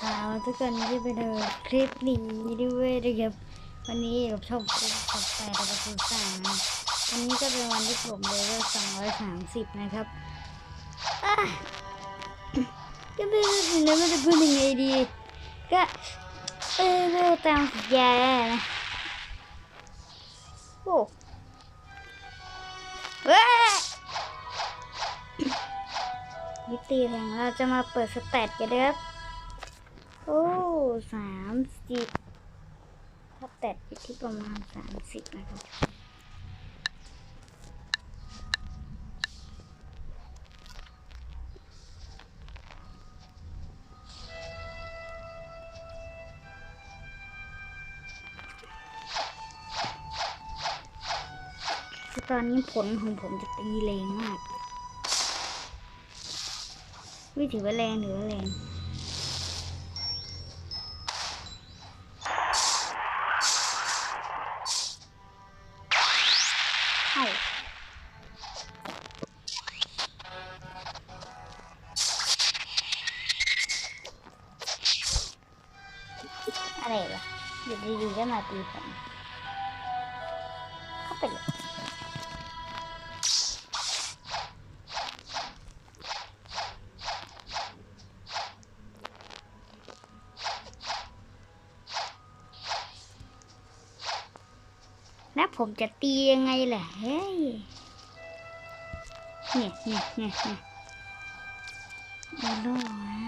สาวทุกคนที่ไปดูคลิปนี้ด้วยนะครับวันนี้กับช่องคุณกับแปดกับคุณสามนะวันนี้ก็เป็นวันที่ผมเลเวลสองร้อยสามสิบนะครับก็ไม่รู้สินะมันจะพูดยังไงดี ก็เออเร็วตามสัญญานะโอ้เว้ยวิตีแรงเราจะมาเปิดสแตทกันเด้อ โอ้สามสิบสแตทอยู่ที่ประมาณสามสิบนะครับตอนนี้ผลของผมจะตีแรงมาก ไม่ถือว่าแรงถือว่าแรง แล้วผมจะตียังไงล่ะเฮ้ยเนี่ยเนี่ยเนี่ยเนี่ยเอาลูกมา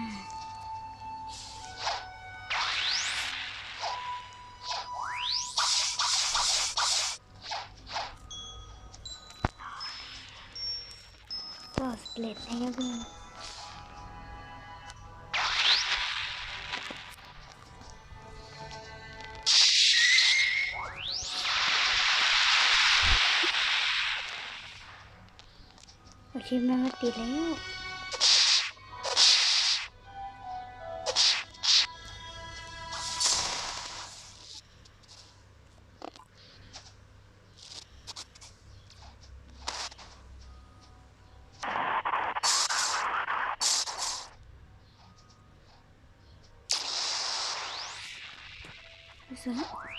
ก็สเปลดนะครับ เพื่อนโอเคมันมาติดแล้วสวย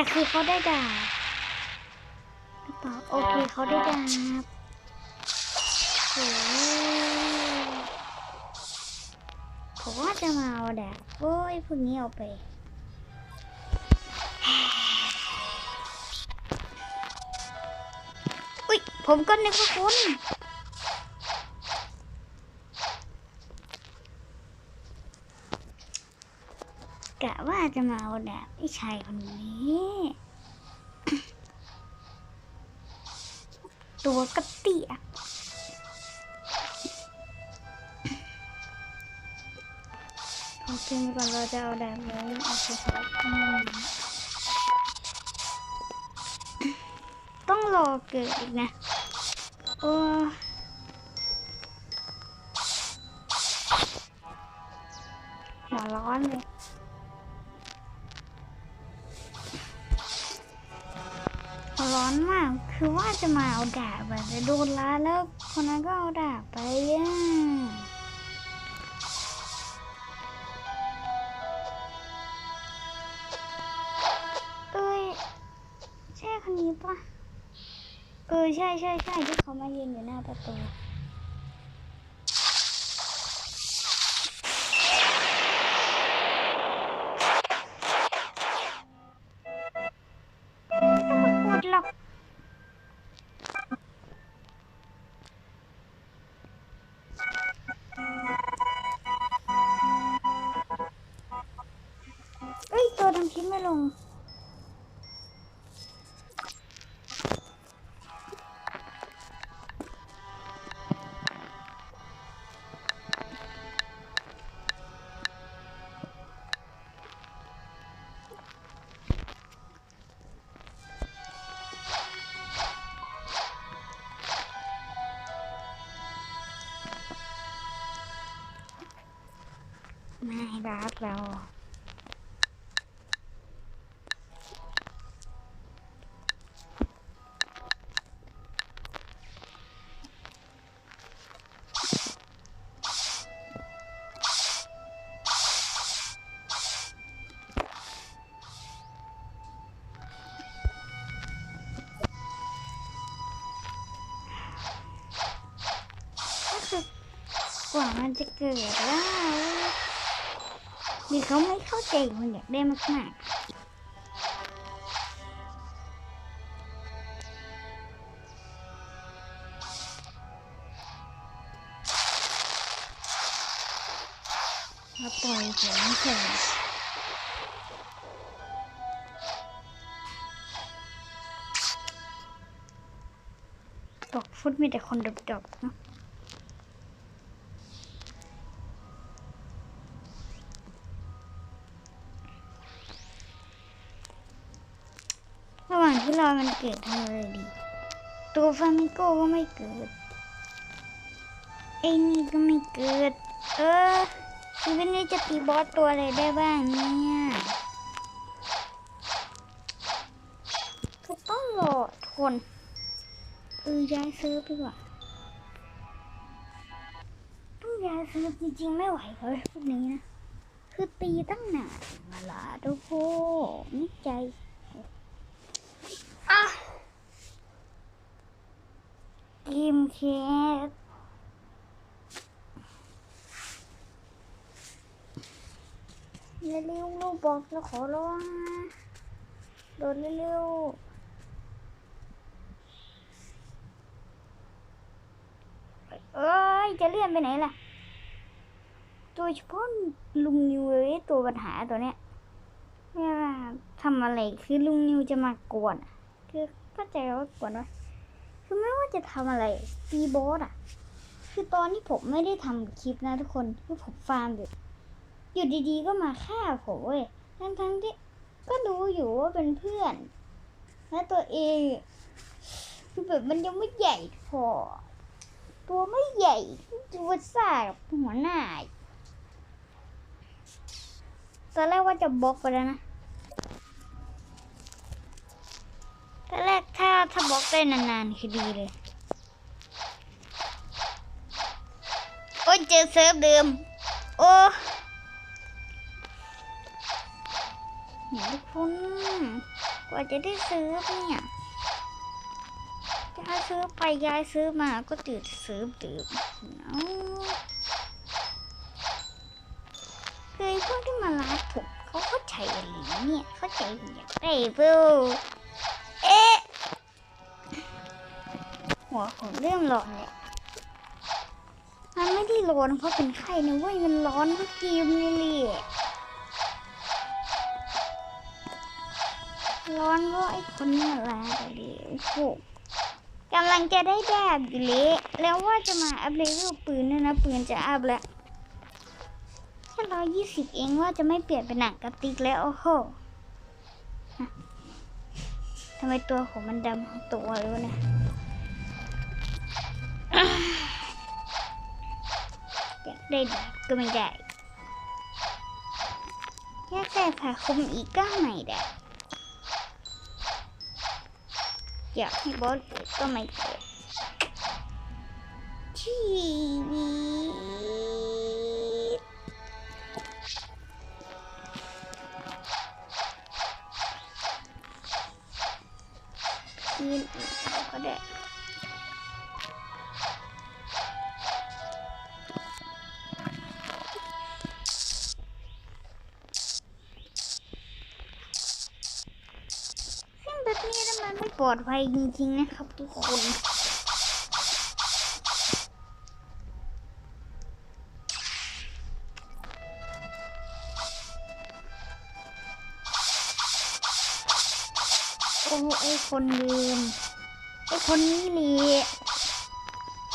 แต่คือเขาได้ดาบหรือเปล่าโอเคเขาได้ดาบโอ้ผมว่าจะมาเอาดาบโอ้ยพวกนี้เอาไปอุ้ยผมก็นึกว่าคุณกะว่า จะมาเอาดาบไอ้ชายคนนี้ ตัวกระเตียโอเคก่อนเราจะเอาดาบเลยเอาไปใส่อืมต้องรอเกิดอีกนะ โอ้ ดนล้าแล้วคนนั้นก็เอาดาบไปอะเอ้ยใช่คนนี้ปะเออใช่ใช่ใช่ที่เขามายืนอยู่หน้าประตู คลิปไม่ลง ไม่รักเรา มันจะเกิดแล้วหรือเขาไม่เข้าใจมันอยากได้มากๆแล้วปล่อยผมเฉยตกฟุตมีแต่คนดบๆเนอะระ มันเกิดทำอะไรดี ตัวฟามิโก้ก็ไม่เกิดไอ้นี่ก็ไม่เกิด เออชีวิตนี้จะตีบอสตัวอะไรได้บ้างเนี่ยต้องรอทนเออย้ายเซิร์ฟดีกว่าต้องย้ายเซิร์ฟจริงๆไม่ไหวเลยพวกนี้นะ คือตีตั้งนานมาละทุกคนนี่ใจ อะ กิมเคสเร็วๆลูกบอกแล้วขอร้องโดดเร็วๆเอ้ย จะเลื่อนไปไหนล่ะโดยเฉพาะลุงนิวเลยตัวปัญหาตัวเนี้ยไม่ว่าทำอะไรคือลุงนิวจะมากวน คือเข้าใจว่ากวนว่า คือไม่ว่าจะทำอะไรตีโบสอะคือตอนที่ผมไม่ได้ทำคลิปนะทุกคนคือผมฟาร์มอยู่อยู่ดีๆก็มาฆ่าผมเว้ยทั้งๆที่ก็รู้อยู่ว่าเป็นเพื่อน และตัวเองคือแบบมันยังไม่ใหญ่พอ ตัวไม่ใหญ่ตัวซ่ากับหัวหน้าตอนแรกว่าจะบล็อกไปแล้วนะ ตอนแรกถ้าถ้าบล็อกได้นานๆ คือดีเลย โอ้ยเจอเซิร์ฟเดิม โอ้เนี่ยทุกคนกว่าจะได้ซื้อเนี่ยยายซื้อไปยายซื้อมาก็ตื่นซื้อตื่นเอาเคยพวกที่มารัดผมเขาก็ใช้อะไรเนี่ย เขาใจอยากได้เปล่ หัวผมเริ่มร้อนแล้วมันไม่ได้ร้อนเพราะเป็นไข้นะเว้ย มันร้อนเพราะเกมนี่แหละร้อนเพราะไอ้คนนี้มาลาไปเลยโอ้โหกำลังจะได้แดาบอยู่เละแล้วว่าจะมาอัพเลเวลปืนด้วยนะ ปืนจะอัพแล้วแค่ร้อยยี่สิบเองว่าจะไม่เปลี่ยนเป็นหนังกระติกแล้ว โอ้โหทำไมตัวผมมันดำตัวเลยวะเนี่ย อยากได้ดาบก็ไม่ได้ อยากได้ผ้าคลุมอีกก็ไม่ได้ อยากให้บอสเกิดก็ไม่เกิดชีวิตยืนอีกก็ได้ ปลอดภัยจริงๆนะครับทุกคนโอ้ไอคนเดิมไอคนนี้เลย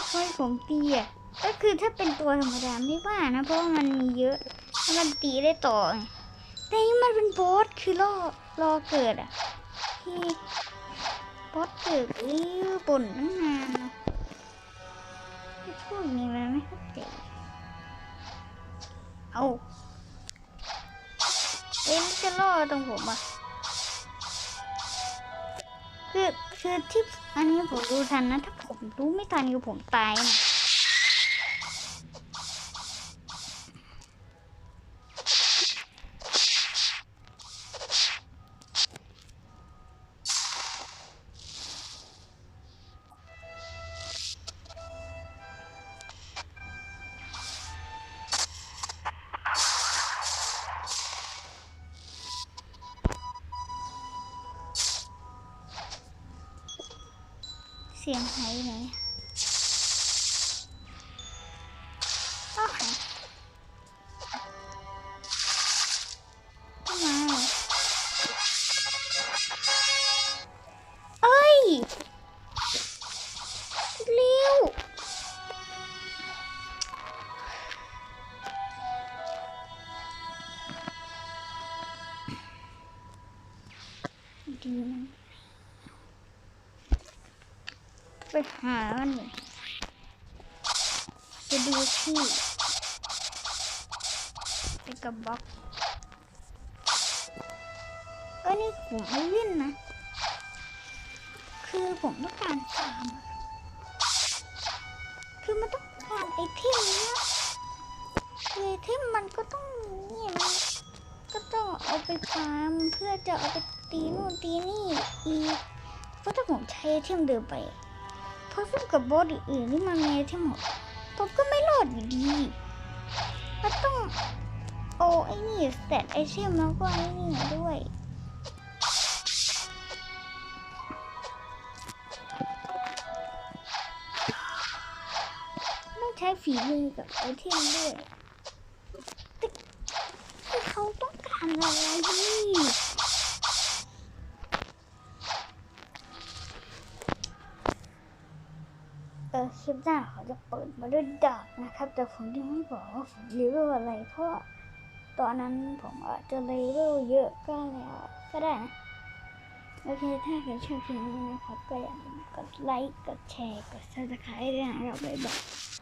ช่วยผมตีอะก็คือถ้าเป็นตัวธรรมดาไม่ว่านะ เพราะว่ามันมีเยอะแล้วมันตีได้ต่อแต่นี่มันเป็นบอสคือรอรอเกิดอะที่ บอตเกิดอื้อบ่นตั้งนานเนอะไอ้พวกนี้มันไม่เข้าใจเอาเอ็มนจะล่อตรงผมอะคือคือที่อันนี้ผมดูทันนะ ถ้าผมรู้ไม่ทันคือผมตายนะ สียงหายไหนอ้าวหายทำไมเอ้ยเร็วดีมัน ไปหามันจะดูที่ไปกับบล็อกเออนี่ผมไม่เล่นนะ คือผมต้องการฟาร์มคือมันต้องการไอเทมเนี้ยคือไอเทมมันก็ต้องเนี่ยมันก็ต้องเอาไปฟาร์มเพื่อจะเอาไปตีนู่นตีนี่อีกเพราะถ้าผมใช้ไอเทมเดิมไป พราะสู้กับบอสอื่นๆที่มันมีที่หมดผมก็ไม่รอดอยู่ดีก็ต้องโอ้ไอ้นี่สเตตไอเทมแล้วก็ไอ้นี่ด้วยไม่ใช้ฝีมือกับไอเทมด้วยแต่แต่เขาต้องการอะไรนี่ ออคลิปหน้าเขาจะเปิดมาด้วยดาบนะครับ แต่ผมยังไม่บอกว่าผมเลเวลอะไร เพราะตอนนั้นผมอาจจะเลเวลเยอะก็แล้วก็ได้นะ โอเค ถ้าใครชอบคลิปนี้นะครับ ก็อย่าลืมกดไลค์ กดแชร์ กดซับสไครต์ด้วยนะครับบ๊ายบาย